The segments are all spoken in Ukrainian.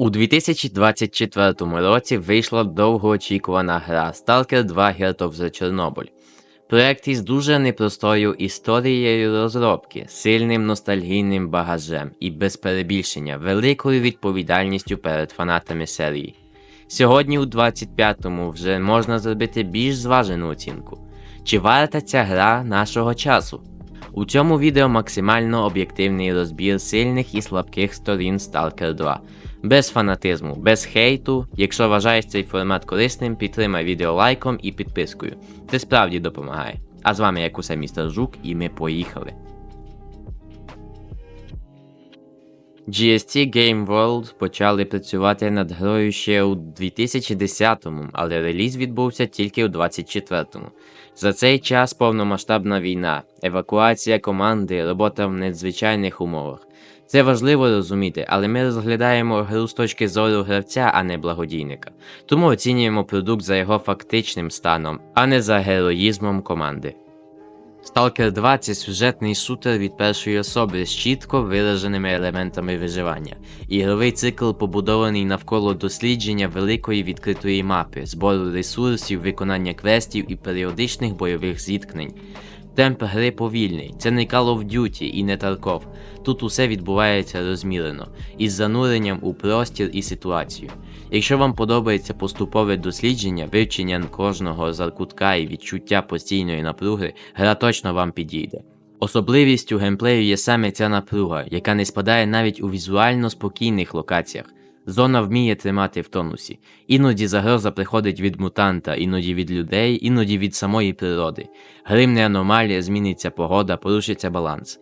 У 2024 році вийшла довгоочікувана гра Stalker 2 Heart of the Chernobyl. Проект із дуже непростою історією розробки, сильним ностальгійним багажем і без перебільшення великою відповідальністю перед фанатами серії. Сьогодні у 25-му вже можна зробити більш зважену оцінку. Чи варта ця гра нашого часу? У цьому відео максимально об'єктивний розбір сильних і слабких сторін Stalker 2. Без фанатизму, без хейту. Якщо вважаєш цей формат корисним, підтримай відео лайком і підпискою. Це справді допомагає. А з вами як усе містер Жук, і ми поїхали. GST Game World почали працювати над грою ще у 2010-му, але реліз відбувся тільки у 24-му. За цей час повномасштабна війна, евакуація команди, робота в надзвичайних умовах. Це важливо розуміти, але ми розглядаємо гру з точки зору гравця, а не благодійника. Тому оцінюємо продукт за його фактичним станом, а не за героїзмом команди. Stalker 2 це сюжетний шутер від першої особи з чітко вираженими елементами виживання. Ігровий цикл побудований навколо дослідження великої відкритої мапи, збору ресурсів, виконання квестів і періодичних бойових зіткнень. Темп гри повільний, це не Call of Duty і не Tarkov. Тут усе відбувається розмірено, із зануренням у простір і ситуацію. Якщо вам подобається поступове дослідження, вивчення кожного закутка і відчуття постійної напруги, гра точно вам підійде. Особливістю геймплею є саме ця напруга, яка не спадає навіть у візуально спокійних локаціях. Зона вміє тримати в тонусі. Іноді загроза приходить від мутанта, іноді від людей, іноді від самої природи. Гримне аномалія, зміниться погода, порушиться баланс.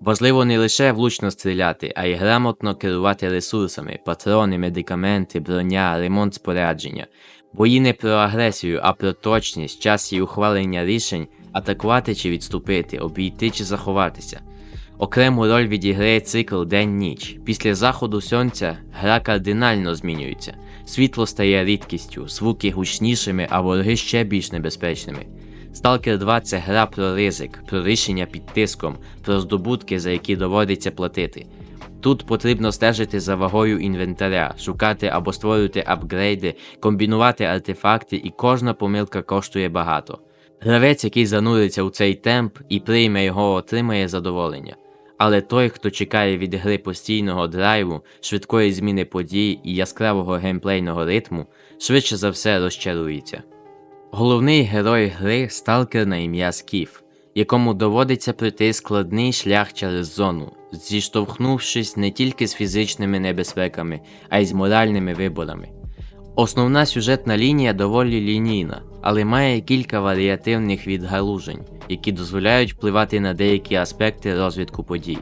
Важливо не лише влучно стріляти, а й грамотно керувати ресурсами, патрони, медикаменти, броня, ремонт спорядження. Бої не про агресію, а про точність, час і ухвалення рішень, атакувати чи відступити, обійти чи заховатися. Окрему роль відіграє цикл день-ніч. Після заходу сонця гра кардинально змінюється. Світло стає рідкістю, звуки гучнішими, а вороги ще більш небезпечними. Stalker 2 це гра про ризик, про рішення під тиском, про здобутки, за які доводиться платити. Тут потрібно стежити за вагою інвентаря, шукати або створювати апгрейди, комбінувати артефакти, і кожна помилка коштує багато. Гравець, який зануриться у цей темп і прийме його, отримає задоволення. Але той, хто чекає від гри постійного драйву, швидкої зміни подій і яскравого геймплейного ритму, швидше за все розчарується. Головний герой гри сталкер на ім'я Скіф, якому доводиться пройти складний шлях через зону, зіштовхнувшись не тільки з фізичними небезпеками, а й з моральними виборами. Основна сюжетна лінія доволі лінійна, але має кілька варіативних відгалужень, які дозволяють впливати на деякі аспекти розвитку подій.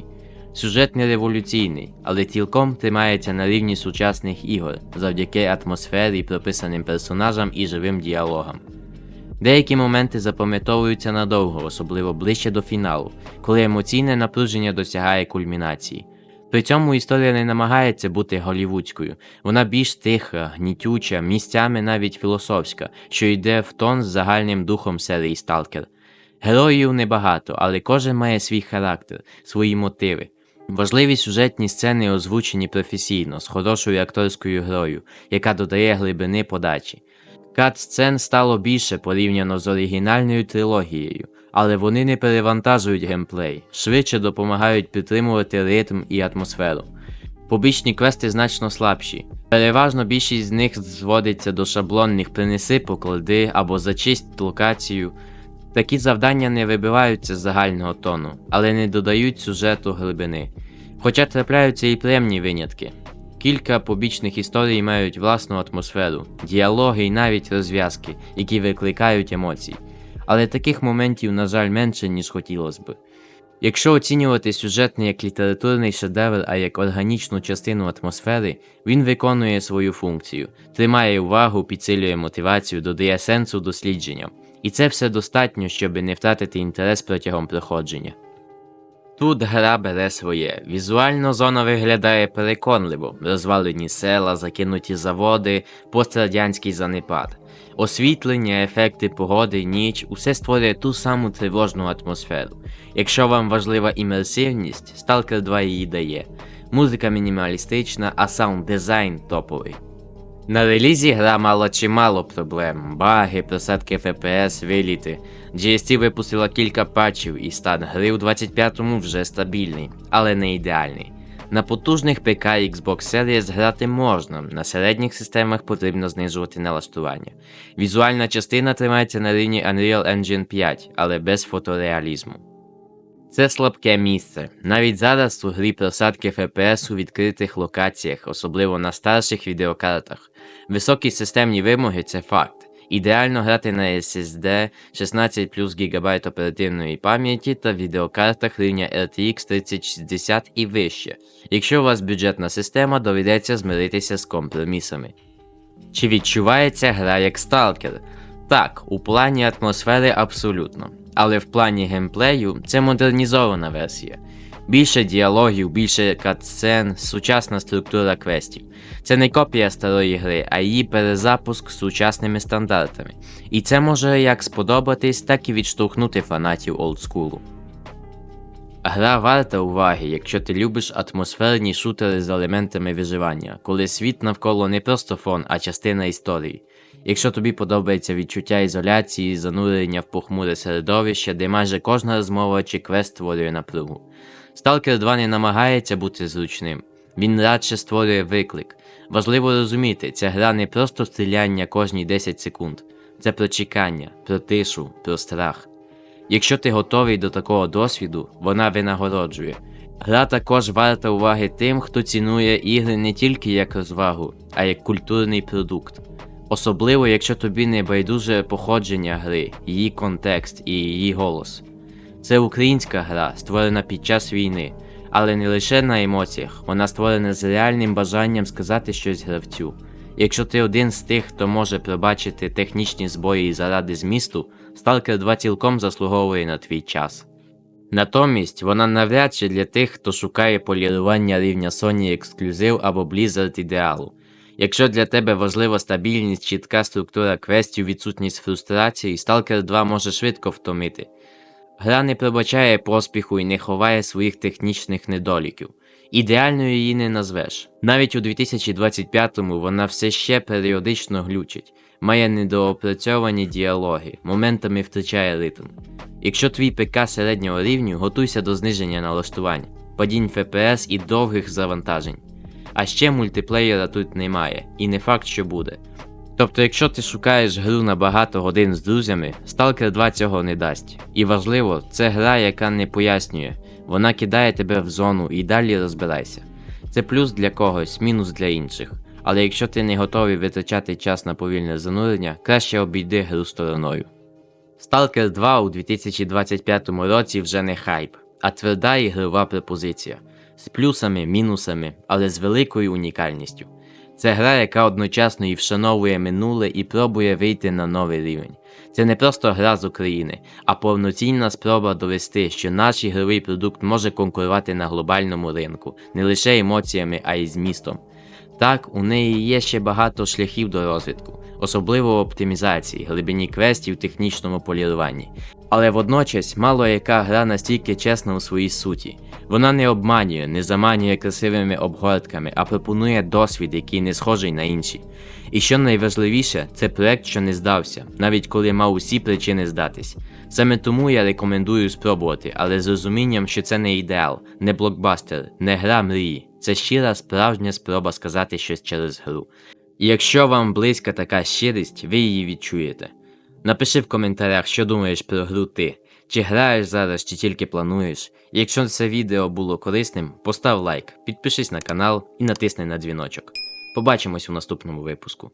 Сюжет не революційний, але цілком тримається на рівні сучасних ігор завдяки атмосфері, прописаним персонажам і живим діалогам. Деякі моменти запам'ятовуються надовго, особливо ближче до фіналу, коли емоційне напруження досягає кульмінації. При цьому історія не намагається бути голівудською, вона більш тиха, гнітюча, місцями навіть філософська, що йде в тон з загальним духом серії Сталкер. Героїв небагато, але кожен має свій характер, свої мотиви. Важливі сюжетні сцени озвучені професійно, з хорошою акторською грою, яка додає глибини подачі. Кат сцен стало більше порівняно з оригінальною трилогією, але вони не перевантажують геймплей, швидше допомагають підтримувати ритм і атмосферу. Побічні квести значно слабші. Переважно більшість з них зводиться до шаблонних принеси, поклади або зачисть локацію. Такі завдання не вибиваються з загального тону, але не додають сюжету глибини. Хоча трапляються і приємні винятки. Кілька побічних історій мають власну атмосферу, діалоги і навіть розв'язки, які викликають емоції. Але таких моментів, на жаль, менше, ніж хотілося б. Якщо оцінювати сюжет не як літературний шедевр, а як органічну частину атмосфери, він виконує свою функцію, тримає увагу, підсилює мотивацію, додає сенсу дослідженням. І це все достатньо, щоб не втратити інтерес протягом проходження. Тут гра бере своє. Візуально зона виглядає переконливо, розвалені села, закинуті заводи, пострадянський занепад. Освітлення, ефекти погоди, ніч усе створює ту саму тривожну атмосферу. Якщо вам важлива імерсивність, Stalker 2 її дає. музика мінімалістична, а саунд дизайн топовий. На релізі гра мала чимало проблем: баги, просадки FPS, виліти. GST випустила кілька патчів і стан гри у 25-му вже стабільний, але не ідеальний. На потужних ПК і Xbox Series грати можна, на середніх системах потрібно знижувати налаштування. Візуальна частина тримається на рівні Unreal Engine 5, але без фотореалізму. Це слабке місце. Навіть зараз у грі просадки FPS у відкритих локаціях, особливо на старших відеокартах. Високі системні вимоги це факт. Ідеально грати на SSD 16 плюс ГБ оперативної пам'яті та відеокартах рівня RTX 3060 і вище. Якщо у вас бюджетна система, доведеться змиритися з компромісами. Чи відчувається гра як сталкер? Так, у плані атмосфери абсолютно. Але в плані геймплею це модернізована версія. Більше діалогів, більше катсцен, сучасна структура квестів. Це не копія старої гри, а її перезапуск з сучасними стандартами. І це може як сподобатись, так і відштовхнути фанатів олдскулу. Гра варта уваги, якщо ти любиш атмосферні шутери з елементами виживання, коли світ навколо не просто фон, а частина історії. Якщо тобі подобається відчуття ізоляції, занурення в похмуре середовище, де майже кожна розмова чи квест створює напругу. Stalker 2 не намагається бути зручним, він радше створює виклик. Важливо розуміти, ця гра не просто стріляння кожні 10 секунд, це про чекання, про тишу, про страх. Якщо ти готовий до такого досвіду, вона винагороджує. Гра також варта уваги тим, хто цінує ігри не тільки як розвагу, а як культурний продукт. Особливо, якщо тобі не байдуже походження гри, її контекст і її голос. Це українська гра, створена під час війни, але не лише на емоціях, вона створена з реальним бажанням сказати щось гравцю. Якщо ти один з тих, хто може пробачити технічні збої заради змісту, Stalker 2 цілком заслуговує на твій час. Натомість вона навряд чи для тих, хто шукає полірування рівня Sony ексклюзив або Blizzard ідеалу. Якщо для тебе важлива стабільність, чітка структура квестів, відсутність фрустрації, Stalker 2 може швидко втомити. Гра не пробачає поспіху і не ховає своїх технічних недоліків. Ідеальною її не назвеш. Навіть у 2025-му вона все ще періодично глючить, має недоопрацьовані діалоги, моментами втрачає ритм. Якщо твій ПК середнього рівню, готуйся до зниження налаштувань, падінь FPS і довгих завантажень. А ще мультиплеєра тут немає, і не факт, що буде. Тобто, якщо ти шукаєш гру на багато годин з друзями, Stalker 2 цього не дасть. І важливо, це гра, яка не пояснює, вона кидає тебе в зону і далі розбирайся. Це плюс для когось, мінус для інших. Але якщо ти не готовий витрачати час на повільне занурення, краще обійди гру стороною. Stalker 2 у 2025 році вже не хайп, а тверда ігрова пропозиція з плюсами, мінусами, але з великою унікальністю. Це гра, яка одночасно і вшановує минуле і пробує вийти на новий рівень. Це не просто гра з України, а повноцінна спроба довести, що наш ігровий продукт може конкурувати на глобальному ринку не лише емоціями, а й змістом. Так, у неї є ще багато шляхів до розвитку, особливо в оптимізації, глибині квестів, технічному поліруванні. Але водночас мало яка гра настільки чесна у своїй суті. Вона не обманює, не заманює красивими обгортками, а пропонує досвід, який не схожий на інші. І що найважливіше, це проект, що не здався, навіть коли мав усі причини здатись. Саме тому я рекомендую спробувати, але з розумінням, що це не ідеал, не блокбастер, не гра мрії. Це щира справжня спроба сказати щось через гру. Якщо вам близька така щирість, ви її відчуєте. Напиши в коментарях, що думаєш про гру ти. Чи граєш зараз, чи тільки плануєш. Якщо це відео було корисним, постав лайк, підпишись на канал і натисни на дзвіночок. Побачимось у наступному випуску.